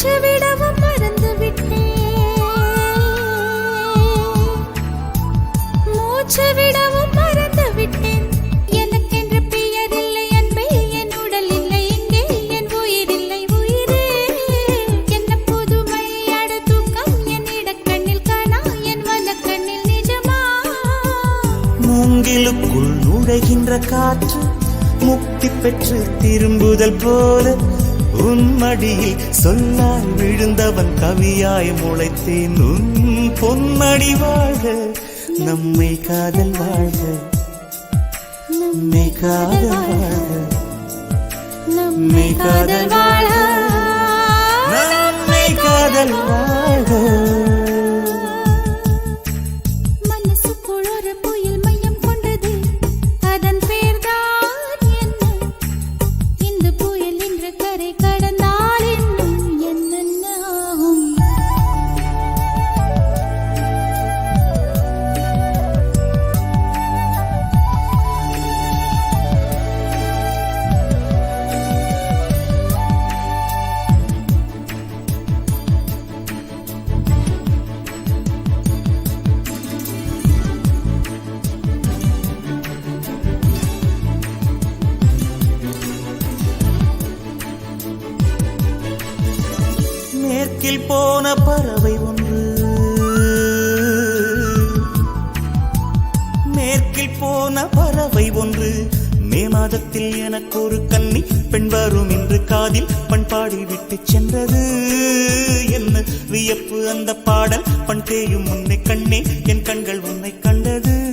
மூச்சு விடவும் மறந்து விட்டேன். மூச்சு விடவும் மறந்து விட்டேன். எனக்கென்று பெயர் இல்லை அன்பே என் உடல் இல்லை இங்கே என் உயிர் இல்லை உயிரே. என்ன புதுமை அட தூக்கம் என் இடக்கண்ணில் காணா என் வலக்கண்ணில் நிஜமா? மூங்கிலுக்குள் நுழைகின்ற காற்று முக்தி பெற்று திரும்புதல் போல உன்மடியில் சொல்லால் விழுந்தவன் கவியாய் முளைத்தேன். உன் பொன்னடி வாழ்க நம்மை காதல் வாழ்க. நம்மை காதல் வாழ்க. நம்மை காதல் மேற்கில் போன பறவை ஒன்று. மேற்கில் போன பறவை ஒன்று. மே மாதத்தில் எனக்கு ஒரு கன்னி பெண் வரும் என்று காதில் பண்பாடி விட்டு சென்றது. என்ன வியப்பு அந்த பாடல்? பண் தேயும் உன்னை கண்ணே என் கண்கள் உன்னை கண்டது.